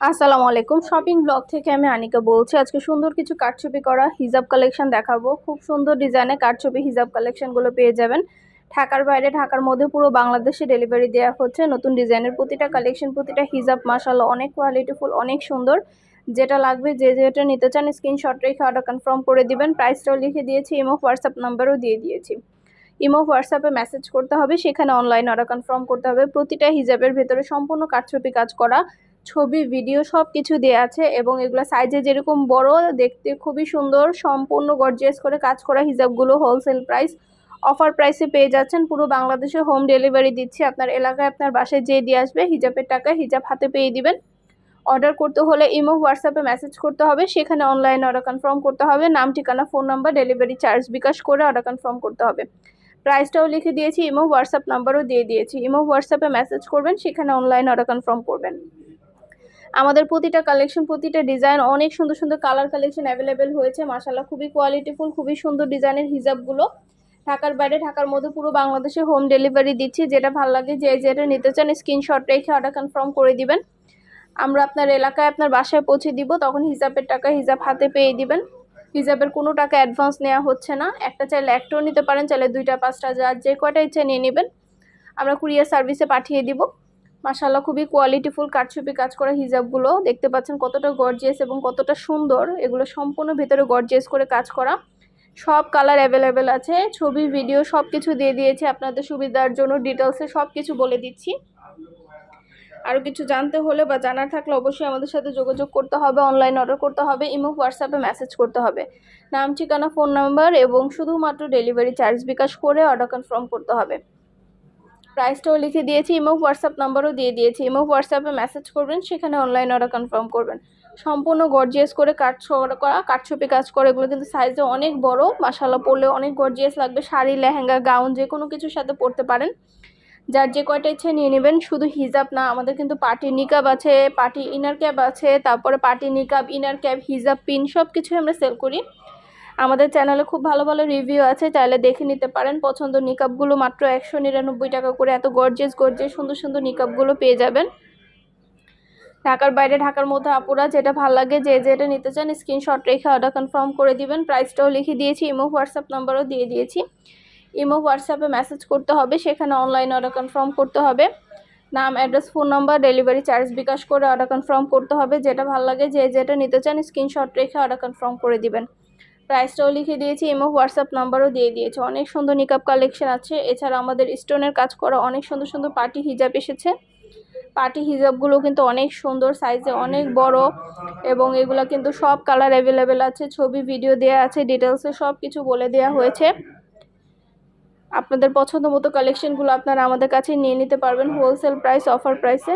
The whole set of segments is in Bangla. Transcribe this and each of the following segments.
আসসালামু আলাইকুম। শপিং ব্লগ থেকে আমি আনিকা বলছি। আজকে সুন্দর কিছু কাঠছবি করা হিজাব কালেকশন দেখাবো। খুব সুন্দর ডিজাইনে কাঠছবি হিজাব কালেকশনগুলো পেয়ে যাবেন। ঢাকার বাইরে, ঢাকার মধ্যে পুরো বাংলাদেশে ডেলিভারি দেওয়া হচ্ছে। নতুন ডিজাইনের প্রতিটা কালেকশন প্রতিটা হিজাব মাসাল্লাহ অনেক কোয়ালিটিফুল অনেক সুন্দর। যেটা লাগবে, যে যেটা নিতে চান স্ক্রিনশট রেখে অর্ডার কনফার্ম করে দিবেন। প্রাইসটাও লিখে দিয়েছি ইমো হোয়াটসঅ্যাপ নাম্বারও দিয়ে দিয়েছি। ইমো হোয়াটসঅ্যাপে মেসেজ করতে হবে, সেখানে অনলাইন অর্ডার কনফার্ম করতে হবে। প্রতিটা হিজাবের ভেতরে সম্পূর্ণ কাঠছবি কাজ করা ছবি ভিডিও সব কিছু দেওয়া আছে এবং এগুলো সাইজে যেরকম বড়, দেখতে খুবই সুন্দর, সম্পূর্ণ গর্জিয়াস করে কাজ করা হিজাবগুলো হোলসেল প্রাইস অফার প্রাইসে পেয়ে যাচ্ছেন। পুরো বাংলাদেশে হোম ডেলিভারি দিচ্ছি। আপনার এলাকায় আপনার বাসায় যেয়ে দিয়ে আসবে, হিজাবের টাকা হিজাব হাতে পেয়ে দিবেন। অর্ডার করতে হলে ইমো, হোয়াটসঅ্যাপে মেসেজ করতে হবে। সেখানে অনলাইন অর্ডার কনফার্ম করতে হবে। নাম, ঠিকানা phone number delivery charge bKash করে অর্ডার কনফার্ম করতে হবে। প্রাইসটাও লিখে দিয়েছি, ইমো, হোয়াটসঅ্যাপ নাম্বারও দিয়ে দিয়েছি। ইমো, হোয়াটসঅ্যাপে মেসেজ করবেন, সেখানে অনলাইন অর্ডার কনফার্ম করবেন। আমাদের প্রতিটা কালেকশন প্রতিটা ডিজাইন অনেক সুন্দর সুন্দর কালার কালেকশন অ্যাভেলেবেল হয়েছে। মাসাল্লাহ খুবই কোয়ালিটিফুল খুবই সুন্দর ডিজাইনের হিজাবগুলো ঢাকার বাইরে, ঢাকার মধ্যে পুরো বাংলাদেশে হোম ডেলিভারি দিচ্ছি। যেটা ভালো লাগে যে যেটা নিতে চান স্ক্রিনশট রেখে অর্ডার কনফার্ম করে দিবেন। আমরা আপনার এলাকায় আপনার বাসায় পৌঁছে দিব, তখন হিসাবের টাকা, হিসাব হাতে পেয়ে দিবেন। হিসাবের কোনো টাকা অ্যাডভান্স নেওয়া হচ্ছে না। একটা চাইলে একটাও নিতে পারেন, চাইলে দুইটা, পাঁচটা যা যে কয়টা ইচ্ছে নিয়ে নেবেন। আমরা কুরিয়ার সার্ভিসে পাঠিয়ে দিব। মাসাল্লাহ খুবই কোয়ালিটিফুল কাঠছুপি কাজ করা হিজাবগুলো। দেখতে পাচ্ছেন কতটা গর্জিয়াস এবং কতটা সুন্দর। এগুলো সম্পূর্ণ ভেতরে গর্জিয়াস করে কাজ করা। সব কালার অ্যাভেলেবেল আছে। ছবি ভিডিও সব কিছু দিয়ে দিয়েছি আপনাদের সুবিধার জন্য। ডিটেলসে সব কিছু বলে দিচ্ছি। আরও কিছু জানতে হলে বা জানার থাকলে অবশ্যই আমাদের সাথে যোগাযোগ করতে হবে। অনলাইন অর্ডার করতে হবে, ইমো হোয়াটসঅ্যাপে মেসেজ করতে হবে। নাম, ঠিকানা ফোন নাম্বার এবং শুধুমাত্র ডেলিভারি চার্জ বিকাশ করে অর্ডার কনফার্ম করতে হবে। প্রাইসটাও লিখে দিয়েছি ইমো হোয়াটসঅ্যাপ নাম্বারও দিয়ে দিয়েছি। ইমো হোয়াটসঅ্যাপে মেসেজ করবেন, সেখানে অনলাইন অর্ডার কনফার্ম করবেন। সম্পূর্ণ গর্জিয়াস করে কাঠ করা কাঠছপি কাজ করে, এগুলো কিন্তু সাইজে অনেক বড়। মাসালা পরলে অনেক গর্জিয়াস লাগবে। শাড়ি, লেহেঙ্গা গাউন যে কোনো কিছুর সাথে পরতে পারেন। যার যে কয়টা ইচ্ছে নিয়ে নেবেন, শুধু হিজাব না, আমাদের কিন্তু পার্টি নিকাব আছে পার্টি ইনার ক্যাব আছে, তারপরে পার্টি নিকাব ইনার ক্যাব হিজাব পিন সব কিছুই আমরা সেল করি। আমাদের চ্যানেলে খুব ভালো ভালো রিভিউ আছে, চাইলে দেখে নিতে পারেন। পছন্দ নিকাবগুলো মাত্র একশো নিরানব্বই টাকা করে এত গর্জেস গর্জেস সুন্দর সুন্দর নিকাবগুলো পেয়ে যাবেন। ঢাকার বাইরে, ঢাকার মধ্যে আপুরা যেটা ভালো লাগে, যে যেটা নিতে চান স্ক্রিনশট রেখে অর্ডার কনফার্ম করে দিবেন। প্রাইসটাও লিখে দিয়েছি ইমো হোয়াটসঅ্যাপ নাম্বারও দিয়ে দিয়েছি। ইমো হোয়াটসঅ্যাপে মেসেজ করতে হবে, সেখানে অনলাইন অর্ডার কনফার্ম করতে হবে। নাম address phone number delivery charge bKash করে অর্ডার কনফার্ম করতে হবে। যেটা ভালো লাগে, যে যেটা নিতে চান স্ক্রিনশট রেখে অর্ডার কনফার্ম করে দিবেন। প্রাইসটাও লিখে দিয়েছি ইমো হোয়াটসঅ্যাপ নাম্বারও দিয়ে দিয়েছে। অনেক সুন্দর নিকাপ কালেকশন আছে। এছাড়া আমাদের স্টোনের কাজ করা অনেক সুন্দর সুন্দর পার্টি হিজাব এসেছে। পার্টি হিজাবগুলো কিন্তু অনেক সুন্দর সাইজে অনেক বড় এবং এগুলো কিন্তু সব কালার অ্যাভেলেবেল আছে। ছবি ভিডিও দেওয়া আছে ডিটেলসে সব কিছু বলে দেওয়া হয়েছে। আপনাদের পছন্দ মতো কালেকশনগুলো আপনারা আমাদের কাছে নিয়ে নিতে পারবেন হোলসেল প্রাইস অফার প্রাইসে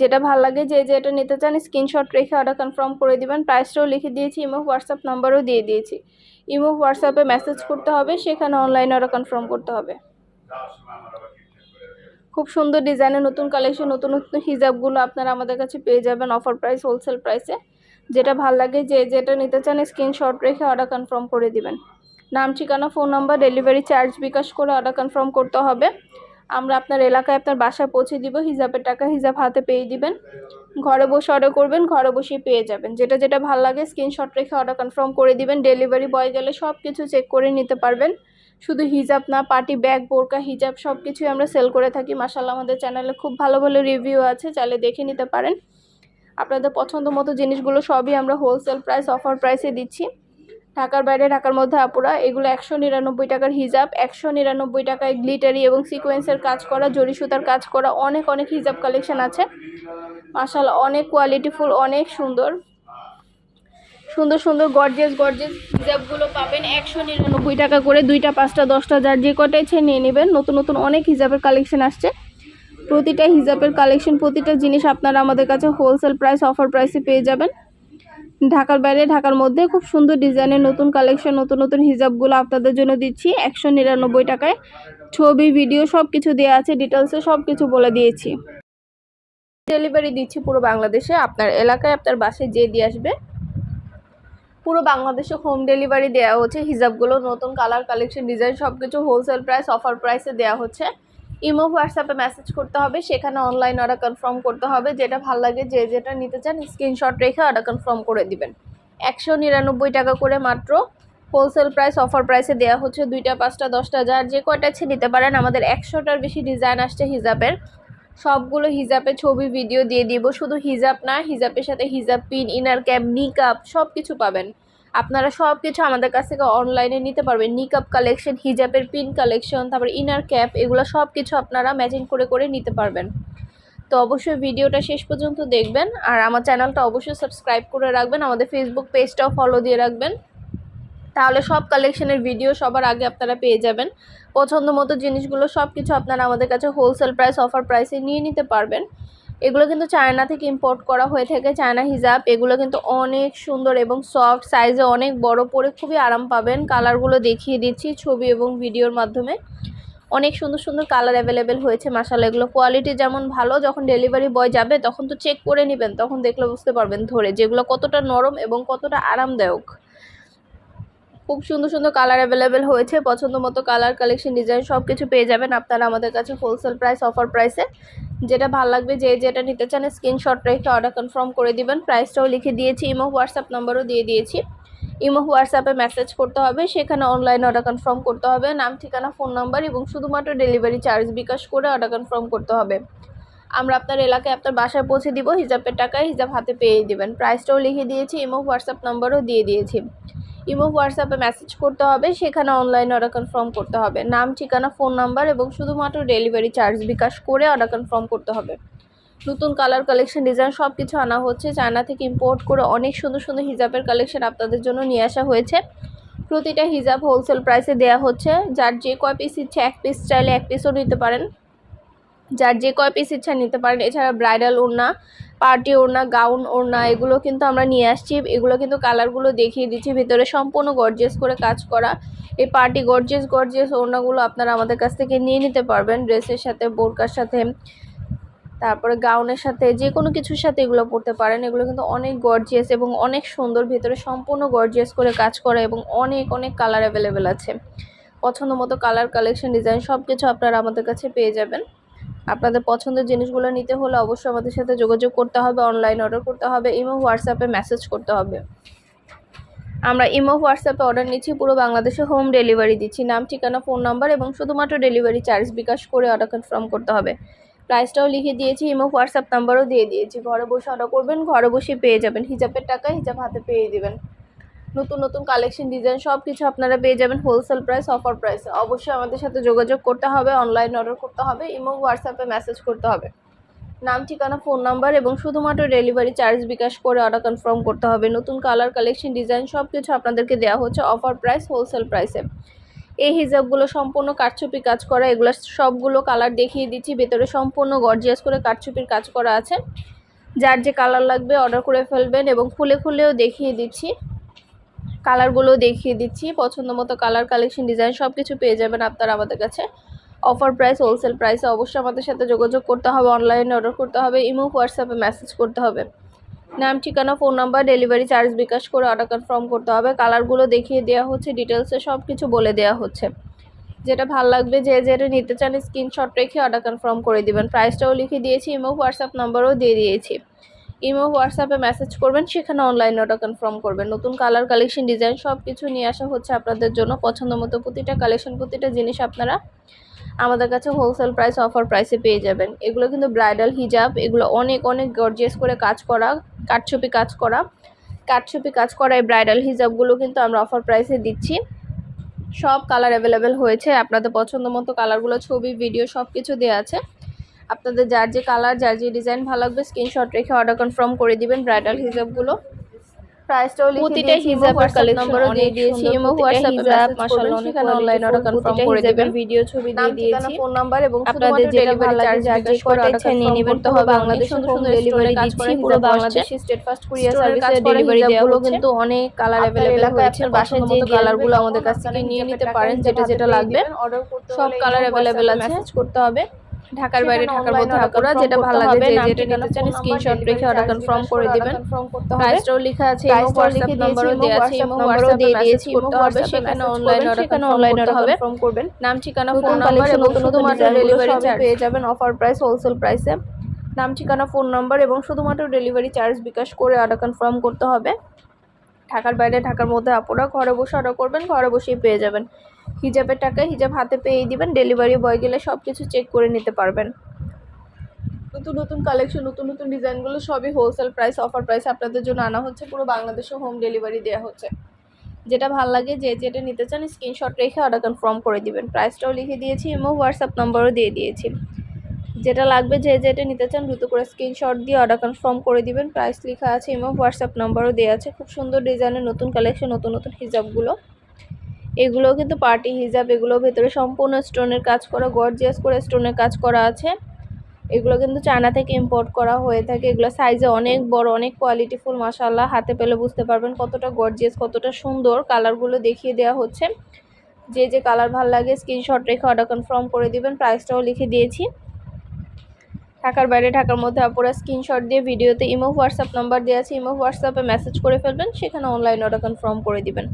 যেটা ভালো লাগে যে যেটা নিতে চান স্ক্রিনশট রেখে অর্ডার কনফার্ম করে দিবেন। প্রাইসটাও লিখে দিয়েছি ইমো হোয়াটসঅ্যাপ নাম্বারও দিয়ে দিয়েছি। ইমো হোয়াটসঅ্যাপে মেসেজ করতে হবে, সেখানে অনলাইন অর্ডার কনফার্ম করতে হবে। খুব সুন্দর ডিজাইনের নতুন কালেকশন নতুন নতুন হিজাবগুলো আপনারা আমাদের কাছে পেয়ে যাবেন অফার প্রাইস হোলসেল প্রাইসে যেটা ভালো লাগে যে, যেটা নিতে চান স্ক্রিনশট রেখে অর্ডার কনফার্ম করে দিবেন। নাম, ঠিকানা phone number delivery charge bKash করে অর্ডার কনফার্ম করতে হবে। আমরা আপনার এলাকায় আপনার বাসায় পৌঁছে দিব, হিজাবের টাকা হিজাব হাতে পেয়ে দিবেন। ঘরে বসে অর্ডার করবেন, ঘরে বসেই পেয়ে যাবেন। যেটা যেটা ভালো লাগে স্ক্রিনশট রেখে অর্ডার কনফার্ম করে দিবেন ডেলিভারি বয় গেলে সব কিছু চেক করে নিতে পারবেন। শুধু হিজাব না পার্টি ব্যাগ বোরকা, হিজাব সব কিছুই আমরা সেল করে থাকি। মাসাল্লাহ আমাদের চ্যানেলে খুব ভালো ভালো রিভিউ আছে, চাইলে দেখে নিতে পারেন। আপনাদের পছন্দ মতো জিনিসগুলো সবই আমরা হোলসেল প্রাইস অফার প্রাইসে দিচ্ছি। ঢাকার বাইরে, ঢাকার মধ্যে আপুরা, এগুলো একশো নিরানব্বই টাকার হিজাব, একশো নিরানব্বই টাকায় গ্লিটারি এবং সিকোয়েন্সের কাজ করা, জরি সুতার কাজ করা, অনেক অনেক হিজাব কালেকশন আছে। মাসাল অনেক কোয়ালিটিফুল অনেক সুন্দর। সুন্দর সুন্দর গর্জেস গর্জেস হিজাবগুলো পাবেন একশো নিরানব্বই টাকা করে, দুইটা, পাঁচটা, দশটা, যার যে কটা ইচ্ছে নিয়ে নেবেন। নতুন নতুন অনেক হিজাবের কালেকশন আসছে। প্রতিটা হিজাবের কালেকশন, প্রতিটা জিনিস আপনারা আমাদের কাছে হোলসেল প্রাইস অফার প্রাইসে পেয়ে যাবেন। ঢাকার বাইরে, ঢাকার মধ্যে খুব সুন্দর ডিজাইনের নতুন কালেকশন, নতুন নতুন হিজাবগুলো আপনাদের জন্য দিচ্ছি। একশো নিরানব্বই টাকায় ছবি, ভিডিও সব কিছু দেওয়া আছে, ডিটেলসে সব কিছু বলে দিয়েছি। ডেলিভারি দিচ্ছি পুরো বাংলাদেশে, আপনার এলাকায়, আপনার বাসে যে দিয়ে আসবে। পুরো বাংলাদেশে হোম ডেলিভারি দেওয়া হচ্ছে, হিজাবগুলো নতুন কালার কালেকশন ডিজাইন সব কিছু হোলসেল প্রাইস অফার প্রাইসে দেওয়া হচ্ছে। ইমো, হোয়াটসঅ্যাপে মেসেজ করতে হবে, সেখানে অনলাইন অর্ডার কনফার্ম করতে হবে, যেটা ভালো লাগে, যে যেটা নিতে চান স্ক্রিনশট রেখে অর্ডার কনফার্ম করে দিবেন। একশো নিরানব্বই টাকা করে মাত্র হোলসেল প্রাইস অফার প্রাইসে দেওয়া হচ্ছে, দুইটা, পাঁচটা, দশটা, যার যে কয়টা আছে নিতে পারেন। আমাদের একশোটার বেশি ডিজাইন আসছে হিজাবের। সবগুলো হিজাবের ছবি ভিডিও দিয়ে দিব। শুধু হিজাব না, হিজাবের সাথে হিজাব পিন ইনার ক্যাপ নিকাপ সব কিছু পাবেন। আপনারা সব কিছু আমাদের কাছ থেকে অনলাইনে নিতে পারবেন। নিকাপ কালেকশন হিজাবের পিন কালেকশন তারপর ইনার ক্যাপ এগুলো সব কিছু আপনারা ম্যাচিং করে করে নিতে পারবেন। তো অবশ্যই ভিডিওটা শেষ পর্যন্ত দেখবেন, আর আমার চ্যানেলটা অবশ্যই সাবস্ক্রাইব করে রাখবেন, আমাদের ফেসবুক পেজটাও ফলো দিয়ে রাখবেন। তাহলে সব কালেকশনের ভিডিও সবার আগে আপনারা পেয়ে যাবেন। পছন্দ মতো জিনিসগুলো সব কিছু আপনারা আমাদের কাছে হোলসেল প্রাইস অফার প্রাইসে নিয়ে নিতে পারবেন। এগুলো কিন্তু চায়না থেকে ইম্পোর্ট করা হয়ে থাকে। চায়না হিজাব, এগুলো কিন্তু অনেক সুন্দর এবং সফট সাইজে অনেক বড় পরে খুবই আরাম পাবেন। কালারগুলো দেখিয়ে দিচ্ছি ছবি এবং ভিডিওর মাধ্যমে। অনেক সুন্দর সুন্দর কালার অ্যাভেলেবেল হয়েছে মাসালা এগুলো কোয়ালিটি যেমন ভালো, যখন ডেলিভারি বয় যাবে, তখন তো চেক করে নেবেন, তখন দেখলে বুঝতে পারবেন ধরে যেগুলো কতটা নরম এবং কতটা আরামদায়ক। খুব সুন্দর সুন্দর কালার অ্যাভেলেবেল হয়েছে পছন্দ মতো কালার কালেকশন ডিজাইন সব কিছু পেয়ে যাবেন আপনারা আমাদের কাছে হোলসেল প্রাইস অফার প্রাইসে যেটা ভালো লাগবে যে যেটা নিতে চান স্ক্রিনশট রেখে অর্ডার কনফার্ম করে দিবেন। প্রাইসটাও লিখে দিয়েছি, ইমো হোয়াটসঅ্যাপ নাম্বারও দিয়ে দিয়েছি। ইমো হোয়াটসঅ্যাপে মেসেজ করতে হবে, সেখানে অনলাইন অর্ডার কনফার্ম করতে হবে। নাম, ঠিকানা ফোন নাম্বার এবং শুধুমাত্র ডেলিভারি চার্জ বিকাশ করে অর্ডার কনফার্ম করতে হবে। আমরা আপনার এলাকায় আপনার বাসায় পৌঁছে দিব হিজাবের টাকায় হিজাব হাতে পেয়ে দিবেন। প্রাইসটাও লিখে দিয়েছি, ইমো হোয়াটসঅ্যাপ নাম্বারও দিয়ে দিয়েছি। ইমো হোয়াটসঅ্যাপে মেসেজ করতে হবে, সেখানে অনলাইন অর্ডার কনফার্ম করতে হবে। নাম, ঠিকানা ফোন নাম্বার এবং শুধুমাত্র ডেলিভারি চার্জ বিকাশ করে অর্ডার কনফার্ম করতে হবে। নতুন কালার কালেকশন ডিজাইন সব কিছু আনা হচ্ছে। চায়না থেকে ইম্পোর্ট করে অনেক সুন্দর সুন্দর হিজাবের কালেকশন আপনাদের জন্য নিয়ে আসা হয়েছে। প্রতিটা হিজাব হোলসেল প্রাইসে দেওয়া হচ্ছে। যার যে কয় পিস ইচ্ছে এক পিস চাইলে এক পিসও নিতে পারেন। যার যে কয় পিস ইচ্ছা নিতে পারেন। এছাড়া ব্রাইডাল ওড়না পার্টি ওড়না, গাউন ওড়না, এগুলো কিন্তু আমরা নিয়ে আসছি। এগুলো কিন্তু কালারগুলো দেখিয়ে দিচ্ছি। ভিতরে সম্পূর্ণ গর্জেস করে কাজ করা। এই পার্টি গর্জেস গর্জেস ওড়নাগুলো আপনারা আমাদের কাছ থেকে নিয়ে নিতে পারবেন ড্রেসের সাথে, বোরকার সাথে, তারপরে গাউনের সাথে, যে কোনো কিছুর সাথে এগুলো পরতে পারেন। এগুলো কিন্তু অনেক গর্জিয়াস এবং অনেক সুন্দর। ভিতরে সম্পূর্ণ গর্জিয়াস করে কাজ করা এবং অনেক অনেক কালার অ্যাভেলেবেল আছে। পছন্দ মতো কালার কালেকশন ডিজাইন সব কিছু আপনারা আমাদের কাছে পেয়ে যাবেন। আপনাদের পছন্দের জিনিসগুলো নিতে হলে অবশ্যই আমাদের সাথে যোগাযোগ করতে হবে অনলাইন অর্ডার করতে হবে, ইমো হোয়াটসঅ্যাপে মেসেজ করতে হবে। আমরা ইমো হোয়াটসঅ্যাপে অর্ডার নিচ্ছি, পুরো বাংলাদেশে হোম ডেলিভারি দিচ্ছি। নাম, ঠিকানা ফোন নাম্বার এবং শুধুমাত্র ডেলিভারি চার্জ বিকাশ করে অর্ডার কনফার্ম করতে হবে। প্রাইসটাও লিখে দিয়েছি, ইমো হোয়াটসঅ্যাপ নাম্বারও দিয়ে দিয়েছি। ঘরে বসে অর্ডার করবেন, ঘরে বসে পেয়ে যাবেন। হিজাবের টাকা হিজাব হাতে পেয়ে দেবেন। নতুন নতুন কালেকশন ডিজাইন সব কিছু আপনারা পেয়ে যাবেন হোলসেল প্রাইস অফার প্রাইসে অবশ্যই আমাদের সাথে যোগাযোগ করতে হবে অনলাইন অর্ডার করতে হবে ইমো হোয়াটসঅ্যাপে মেসেজ করতে হবে। নাম, ঠিকানা ফোন নাম্বার এবং শুধুমাত্র ডেলিভারি চার্জ বিকাশ করে অর্ডার কনফার্ম করতে হবে। নতুন কালার কালেকশন ডিজাইন সব কিছু আপনাদেরকে দেওয়া হচ্ছে অফার প্রাইস হোলসেল প্রাইসে এই হিজাবগুলো সম্পূর্ণ কাঠছুপি কাজ করা, এগুলো সবগুলো কালার দেখিয়ে দিচ্ছি, ভেতরে সম্পূর্ণ গর্জিয়াস করে কাঠছুপির কাজ করা আছে। যার যে কালার লাগবে অর্ডার করে ফেলবেন এবং খুলে খুলেও দেখিয়ে দিচ্ছি। কালারগুলো দেখিয়ে দিচ্ছি। পছন্দ মতো কালার, কালেকশন, ডিজাইন সব কিছু পেয়ে যাবেন আপনারা আমাদের কাছে। অফার প্রাইস হোলসেল প্রাইসে অবশ্যই আমাদের সাথে যোগাযোগ করতে হবে অনলাইনে অর্ডার করতে হবে ইমো হোয়াটসঅ্যাপে মেসেজ করতে হবে। নাম, ঠিকানা phone number delivery charge bKash করে অর্ডার কনফার্ম করতে হবে। কালারগুলো দেখিয়ে দেওয়া হচ্ছে ডিটেলসে সব কিছু বলে দেওয়া হচ্ছে। যেটা ভালো লাগবে, যে যেটা নিতে চান স্ক্রিনশট রেখে অর্ডার কনফার্ম করে দিবেন। প্রাইসটাও লিখে দিয়েছি ইমো হোয়াটসঅ্যাপ নাম্বারও দিয়ে দিয়েছি। ইমো, হোয়াটসঅ্যাপে মেসেজ করবেন, সেখানে অনলাইন অর্ডার কনফার্ম করবেন। নতুন কালার কালেকশন ডিজাইন সব কিছু নিয়ে আসা হচ্ছে আপনাদের জন্য। পছন্দ মতো প্রতিটা কালেকশন প্রতিটা জিনিস আপনারা আমাদের কাছে হোলসেল প্রাইস অফার প্রাইসে পেয়ে যাবেন। এগুলো কিন্তু ব্রাইডাল হিজাব এগুলো অনেক অনেক গর্জিয়াস করে কাজ করা কাঠছবি কাজ করা। কাঠছবি কাজ করা এই ব্রাইডাল হিজাবগুলো কিন্তু আমরা অফার প্রাইসে দিচ্ছি। সব কালার অ্যাভেলেবেল হয়েছে, আপনাদের পছন্দ মতো কালারগুলো ছবি ভিডিও সব কিছু দেওয়া আছে। আপনাদের যার যে কালার যার যে ডিজাইন ভালো লাগবে স্ক্রিনশট রেখে অর্ডার কনফার্ম করে দিবেন ব্রাইডাল হিজাবগুলো। প্রাইসটাও লিখে হিজাব আর কালেকশন collection দিয়ে দিয়েছি। ইমো হোয়াটসঅ্যাপে হিজাব মাশাআল্লাহ অনেক অনলাইন অর্ডার কনফার্ম করে দিবেন। ভিডিও ছবি দিয়ে দিয়েছি। ফোন নাম্বার এবং আপনাদের শুধুমাত্র যেটা ডেলিভারি ভালো লাগে চার্জ যার যে করে অর্ডার নিয়ে নেবেন তো বাংলাদেশ সুন্দর সুন্দর ডেলিভারি কাজ পুরো করা বাংলাদেশ স্টেট ফার্স্ট কুরিয়ার সার্ভিসে ডেলিভারি দেওয়া হিজাবগুলো কিন্তু অনেক কালার এলাকায় হয়েছে বাসায় যে কালারগুলো আমাদের কাছ থেকে নিয়ে নিতে পারেন যেটা যেটা লাগবে সব কালার অ্যাভেলেবেল আছে। মেসেজ করতে হবে। ঢাকার বাইরে ঢাকার মধ্যে confirm যেটা ভালো লাগে যে যেটা নিতে চান স্ক্রিনশট রেখে অর্ডার কনফার্ম করে দিবেন। প্রাইসটাও লেখা আছে ইমো হোয়াটসঅ্যাপ নাম্বারও দেওয়া আছে হোয়াটসঅ্যাপ ইমো নাম্বারও দিয়ে দিয়েছি, করতে ইমো হবে সেখানে অনলাইন অর্ডার কনফার্ম করতে order হবে। confirm করবেন। নাম ঠিকানা ফোন নাম্বার এবং শুধুমাত্র ডেলিভারি চার্জ পেয়ে যাবেন অফার প্রাইস হোলসেল প্রাইসে নাম ঠিকানা ফোন নাম্বার এবং শুধুমাত্র ডেলিভারি চার্জ বিকাশ করে অর্ডার কনফার্ম করতে হবে। ঢাকার বাইরে ঢাকার মধ্যে আপুরা ঘরে বসে অর্ডার করবেন, ঘরে বসেই পেয়ে যাবেন। হিজাবের টাকা হিজাব হাতে পেয়ে দিবেন ডেলিভারি বয় গেলে সব কিছু চেক করে নিতে পারবেন। নতুন নতুন কালেকশন নতুন নতুন ডিজাইনগুলো সবই হোলসেল প্রাইস অফার প্রাইস আপনাদের জন্য আনা হচ্ছে, পুরো বাংলাদেশে হোম ডেলিভারি দেওয়া হচ্ছে। যেটা ভালো লাগে, যে যেটা নিতে চান স্ক্রিনশট রেখে অর্ডার কনফার্ম করে দিবেন। প্রাইসটাও লিখে দিয়েছি এবং হোয়াটসঅ্যাপ নম্বরও দিয়ে দিয়েছি। যেটা লাগবে যে যেটা নিতে চান দ্রুত করে স্ক্রিনশট দিয়ে অর্ডার কনফার্ম করে দিবেন। প্রাইস লেখা আছে, এবং হোয়াটসঅ্যাপ নাম্বারও দেওয়া আছে। খুব সুন্দর ডিজাইনের নতুন কালেকশন নতুন নতুন হিজাবগুলো। এগুলো কিন্তু পার্টি হিজাব এগুলো ভেতরে সম্পূর্ণ স্টোনের কাজ করা গর্জিয়াস করে স্টোনের কাজ করা আছে। এগুলো কিন্তু চায়না থেকে ইম্পোর্ট করা হয়ে থাকে। এগুলো সাইজে অনেক বড়, অনেক কোয়ালিটিফুল মাসাল্লাহ হাতে পেলে বুঝতে পারবেন কতটা গর্জিয়াস কতটা সুন্দর কালারগুলো দেখিয়ে দেওয়া হচ্ছে। যে যে কালার ভালো লাগে স্ক্রিনশট রেখে অর্ডার কনফার্ম করে দিবেন। প্রাইসটাও লিখে দিয়েছি। ঢাকার বাইরে, ঢাকার মধ্যে আপনারা স্ক্রিনশট দিয়ে ভিডিওতে ইমো হোয়াটসঅ্যাপ নাম্বার দেওয়া আছে, ইমো হোয়াটসঅ্যাপে মেসেজ করে ফেলবেন, সেখানে অনলাইন অর্ডার কনফার্ম করে দিবেন।